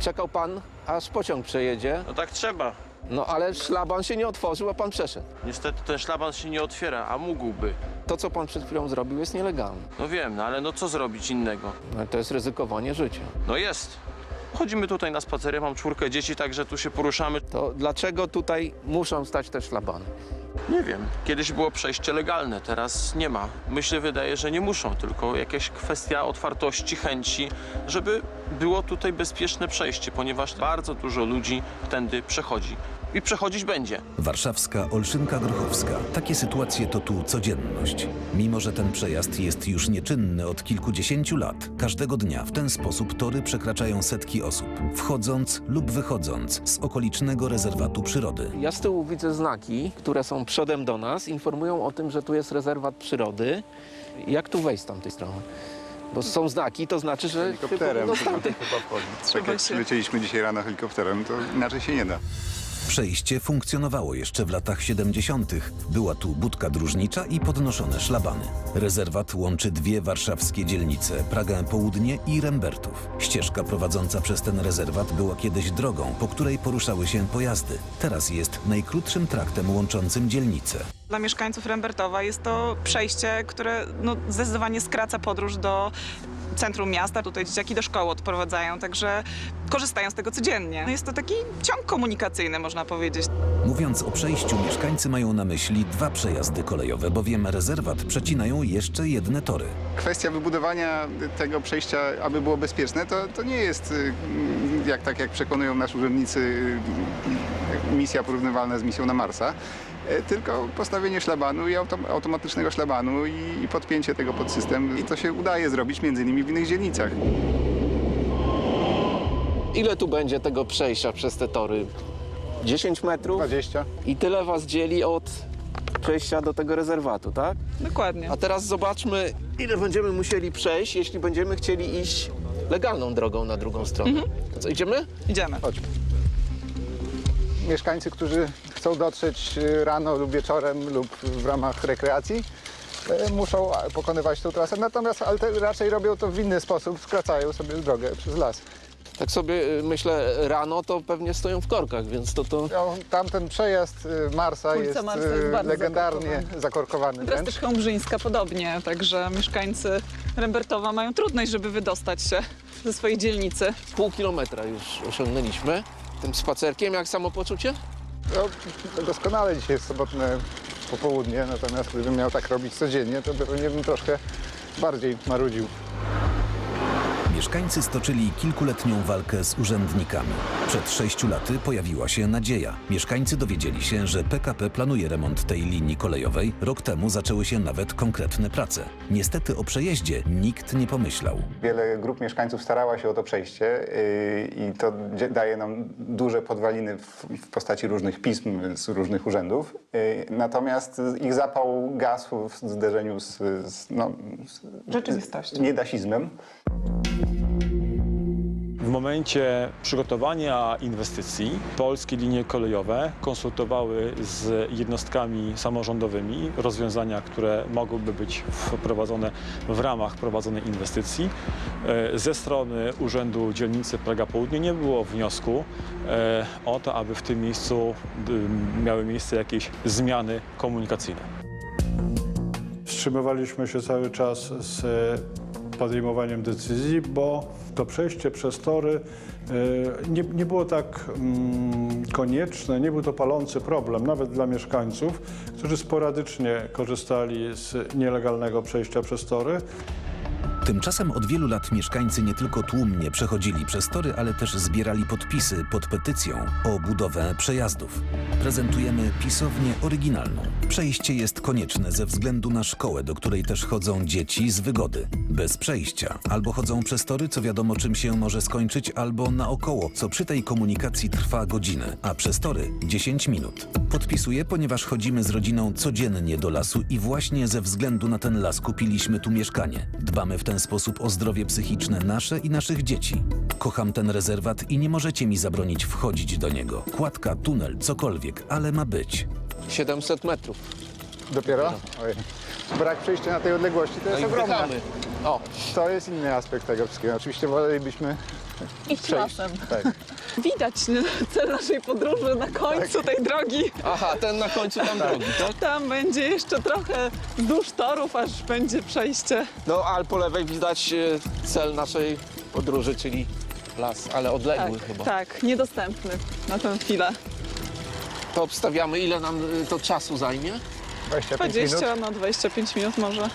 Czekał pan, aż pociąg przejedzie. No tak trzeba. No ale szlaban się nie otworzył, a pan przeszedł. Niestety ten szlaban się nie otwiera, a mógłby. To, co pan przed chwilą zrobił, jest nielegalne. No wiem, no ale no co zrobić innego? No, to jest ryzykowanie życia. No jest. Chodzimy tutaj na spacery, mam czwórkę dzieci, także tu się poruszamy. To dlaczego tutaj muszą stać te szlabany? Nie wiem, kiedyś było przejście legalne, teraz nie ma. Myślę, wydaje, że nie muszą, tylko jakaś kwestia otwartości, chęci, żeby było tutaj bezpieczne przejście, ponieważ bardzo dużo ludzi tędy przechodzi. I przechodzić będzie. Warszawska Olszynka Grochowska. Takie sytuacje to tu codzienność. Mimo, że ten przejazd jest już nieczynny od kilkudziesięciu lat, każdego dnia w ten sposób tory przekraczają setki osób, wchodząc lub wychodząc z okolicznego rezerwatu przyrody. Ja z tyłu widzę znaki, które są przodem do nas, informują o tym, że tu jest rezerwat przyrody. Jak tu wejść z tamtej strony? Bo są znaki, to znaczy, że Helikopterem chyba, chyba wchodzić. Tak jak przylecieliśmy dzisiaj rano helikopterem, to inaczej się nie da. Przejście funkcjonowało jeszcze w latach 70. Była tu budka dróżnicza i podnoszone szlabany. Rezerwat łączy dwie warszawskie dzielnice, Pragę Południe i Rembertów. Ścieżka prowadząca przez ten rezerwat była kiedyś drogą, po której poruszały się pojazdy. Teraz jest najkrótszym traktem łączącym dzielnice. Dla mieszkańców Rembertowa jest to przejście, które no, zdecydowanie skraca podróż do centrum miasta. Tutaj dzieciaki do szkoły odprowadzają, także korzystają z tego codziennie. No jest to taki ciąg komunikacyjny, można powiedzieć. Mówiąc o przejściu, mieszkańcy mają na myśli dwa przejazdy kolejowe, bowiem rezerwat przecinają jeszcze jedne tory. Kwestia wybudowania tego przejścia, aby było bezpieczne, to, to nie jest, y, jak tak jak przekonują nas urzędnicy, y, misja porównywalna z misją na Marsa, y, tylko postawienie szlabanu i autom automatycznego szlabanu i, i podpięcie tego pod system. I to się udaje zrobić między innymi w innych dzielnicach. Ile tu będzie tego przejścia przez te tory? 10 metrów? 20. I tyle was dzieli od przejścia do tego rezerwatu, tak? Dokładnie. A teraz zobaczmy, ile będziemy musieli przejść, jeśli będziemy chcieli iść legalną drogą na drugą stronę. To co, idziemy? Idziemy. Chodźmy. Mieszkańcy, którzy chcą dotrzeć y, rano lub wieczorem lub w ramach rekreacji, y, muszą pokonywać tę trasę. Natomiast alter- raczej robią to w inny sposób, skracają sobie drogę przez las. Tak sobie y, myślę, rano to pewnie stoją w korkach, więc to to... No, tamten przejazd y, Marsa Ulica jest, Marsa jest y, bardzo legendarnie zakorkowany. zakorkowany też Chełmbrzyńska podobnie, także mieszkańcy Rembertowa mają trudność, żeby wydostać się ze swojej dzielnicy. Pół kilometra już osiągnęliśmy tym spacerkiem. Jak samopoczucie? No, doskonale dzisiaj jest sobotne popołudnie, natomiast gdybym miał tak robić codziennie, to pewnie bym troszkę bardziej marudził. Mieszkańcy stoczyli kilkuletnią walkę z urzędnikami. Przed sześciu laty pojawiła się nadzieja. Mieszkańcy dowiedzieli się, że PKP planuje remont tej linii kolejowej. Rok temu zaczęły się nawet konkretne prace. Niestety o przejeździe nikt nie pomyślał. Wiele grup mieszkańców starała się o to przejście yy, i to daje nam duże podwaliny w, w postaci różnych pism z różnych urzędów. Yy, Natomiast ich zapał gasł w zderzeniu z, z, no, z Rzeczywistością. niedasizmem. W momencie przygotowania inwestycji polskie linie kolejowe konsultowały z jednostkami samorządowymi rozwiązania, które mogłyby być wprowadzone w ramach prowadzonej inwestycji. E, Ze strony Urzędu Dzielnicy Praga Południe nie było wniosku e, o to, aby w tym miejscu d- miały miejsce jakieś zmiany komunikacyjne. Wstrzymywaliśmy się cały czas z podejmowaniem decyzji, bo to przejście przez tory e, nie, nie było tak mm, konieczne, nie był to palący problem, nawet dla mieszkańców, którzy sporadycznie korzystali z nielegalnego przejścia przez tory. Tymczasem od wielu lat mieszkańcy nie tylko tłumnie przechodzili przez tory, ale też zbierali podpisy pod petycją o budowę przejazdów. Prezentujemy pisownię oryginalną. Przejście jest konieczne ze względu na szkołę, do której też chodzą dzieci z wygody. Bez przejścia albo chodzą przez tory, co wiadomo czym się może skończyć, albo naokoło, co przy tej komunikacji trwa godzinę, a przez tory 10 minut. Podpisuję, ponieważ chodzimy z rodziną codziennie do lasu i właśnie ze względu na ten las kupiliśmy tu mieszkanie. Dbamy w ten sposób o zdrowie psychiczne nasze i naszych dzieci. Kocham ten rezerwat i nie możecie mi zabronić wchodzić do niego. Kładka, tunel, cokolwiek, ale ma być. 700 metrów. Dopiero? Oj. Brak przejścia na tej odległości to No jest i ogromne. wdychamy. O, To jest inny aspekt tego wszystkiego. Oczywiście wolelibyśmy Iść lasem. Tak. Widać cel naszej podróży na końcu tej drogi. Aha, ten na końcu tam drogi, tak? Tam będzie jeszcze trochę wzdłuż torów, aż będzie przejście. No, ale po lewej widać e, cel naszej podróży, czyli las, ale odległy chyba. tak, niedostępny na tę chwilę. To obstawiamy, ile nam e, to czasu zajmie? 25 minut. 20 na 25 minut może.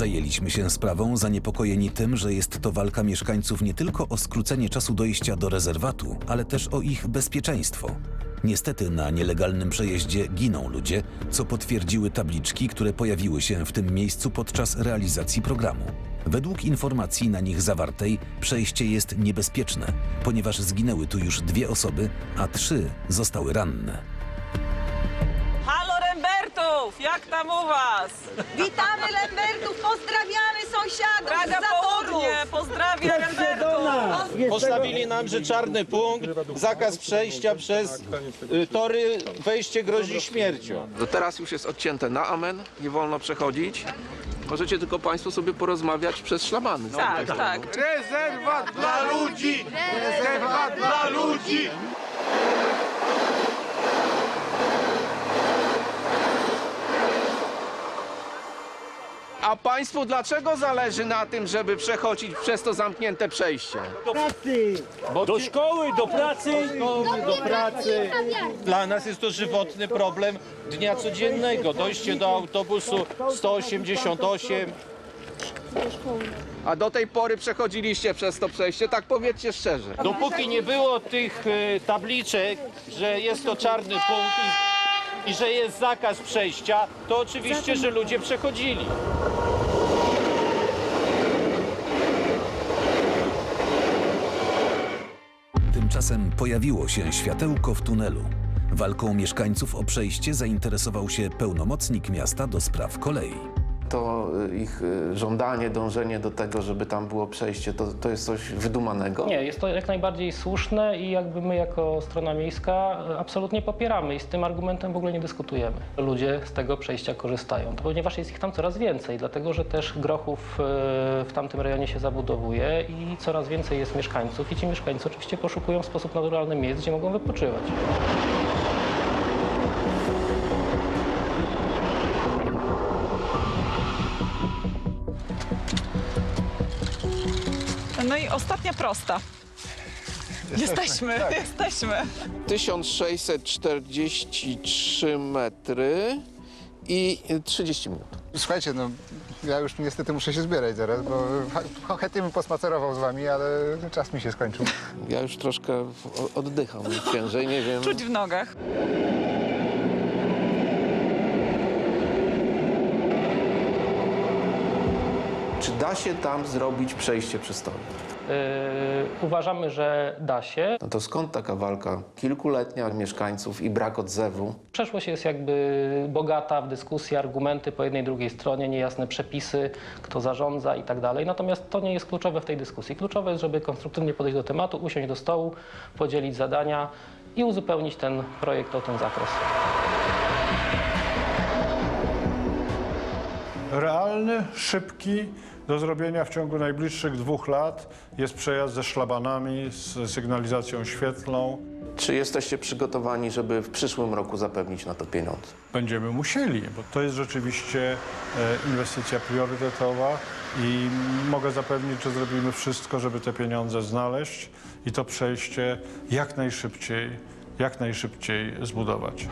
Zajęliśmy się sprawą zaniepokojeni tym, że jest to walka mieszkańców nie tylko o skrócenie czasu dojścia do rezerwatu, ale też o ich bezpieczeństwo. Niestety na nielegalnym przejeździe giną ludzie, co potwierdziły tabliczki, które pojawiły się w tym miejscu podczas realizacji programu. Według informacji na nich zawartej, przejście jest niebezpieczne, ponieważ zginęły tu już dwie osoby, a trzy zostały ranne. Halo Rembertów, jak tam u was? Witamy Lembertów, sąsiadów Draga z południe, pozdrawiam Rembertów. Postawili nam, że czarny punkt, zakaz przejścia przez y, tory, wejście grozi śmiercią. No teraz już jest odcięte na amen, nie wolno przechodzić. Możecie tylko Państwo sobie porozmawiać przez szlabany. Tak, tak. Rezerwat dla ludzi! Rezerwat dla ludzi! A Państwu dlaczego zależy na tym, żeby przechodzić przez to zamknięte przejście? Do szkoły, do pracy! Do pracy. Dla nas jest to żywotny problem dnia codziennego. Dojście do autobusu 188. A do tej pory przechodziliście przez to przejście, tak powiedzcie szczerze. Dopóki nie było tych y, tabliczek, że jest to czarny punkt i, i że jest zakaz przejścia, to oczywiście, że ludzie przechodzili. Tymczasem pojawiło się światełko w tunelu. Walką mieszkańców o przejście zainteresował się pełnomocnik miasta do spraw kolei. To y, ich y, żądanie, dążenie do tego, żeby tam było przejście, to, to jest coś wydumanego? Nie, jest to jak najbardziej słuszne i jakby my jako strona miejska e, absolutnie popieramy i z tym argumentem w ogóle nie dyskutujemy. Ludzie z tego przejścia korzystają, to ponieważ jest ich tam coraz więcej, dlatego że też grochów w tamtym rejonie się zabudowuje i coraz więcej jest mieszkańców i ci mieszkańcy oczywiście poszukują w sposób naturalny miejsc, gdzie mogą wypoczywać. No i ostatnia prosta. Jesteśmy, jesteśmy. 1643 metry i 30 minut. Słuchajcie, no ja już niestety muszę się zbierać zaraz, bo ch- chętnie bym posmacerował z wami, ale czas mi się skończył. Ja już troszkę oddycham ciężej, nie wiem. Czuć w nogach. Da się tam zrobić przejście przez tory? E, Uważamy, że da się. No to skąd taka walka kilkuletnia mieszkańców i brak odzewu? Przeszłość jest jakby bogata w dyskusje, argumenty po jednej i drugiej stronie, niejasne przepisy, kto zarządza i tak dalej. Natomiast to nie jest kluczowe w tej dyskusji. Kluczowe jest, żeby konstruktywnie podejść do tematu, usiąść do stołu, podzielić zadania i uzupełnić ten projekt o ten zakres. Realny, szybki, do zrobienia w ciągu najbliższych dwóch lat jest przejazd ze szlabanami, z sygnalizacją świetlną. Czy jesteście przygotowani, żeby w przyszłym roku zapewnić na to pieniądze? Będziemy musieli, bo to jest rzeczywiście e, inwestycja priorytetowa i mogę zapewnić, że zrobimy wszystko, żeby te pieniądze znaleźć i to przejście jak najszybciej, jak najszybciej zbudować.